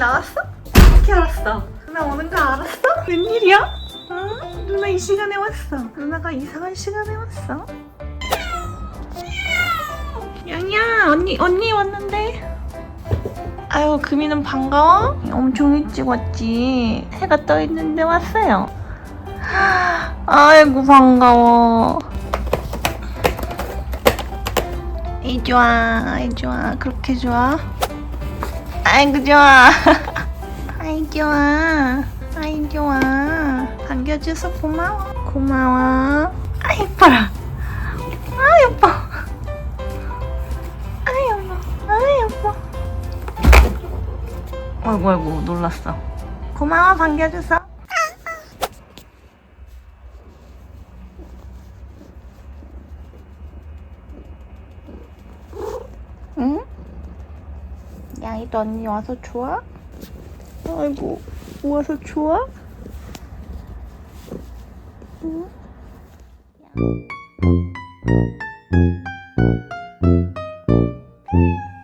나왔어? 어떻게 알았어? 누나 오는 거 알았어? 웬일이야? 응? 누나 이 시간에 왔어. 누나가 이상한 시간에 왔어. 양이야 언니 언니 왔는데. 아유 금이는 반가워? 엄청 일찍 왔지. 해가 떠 있는데 왔어요. 아이고 반가워. 이 좋아, 이 좋아, 그렇게 좋아. 아이고 좋아. 아이 좋아, 아이 좋아. 반겨줘서 고마워. 고마워. 아 예뻐라. 아 예뻐. 아 예뻐. 아 예뻐. 아이고 아이고 놀랐어. 고마워 반겨줘서. 응? 양이도 언니 와서 좋아? 아이고 와서 좋아? 응? 양.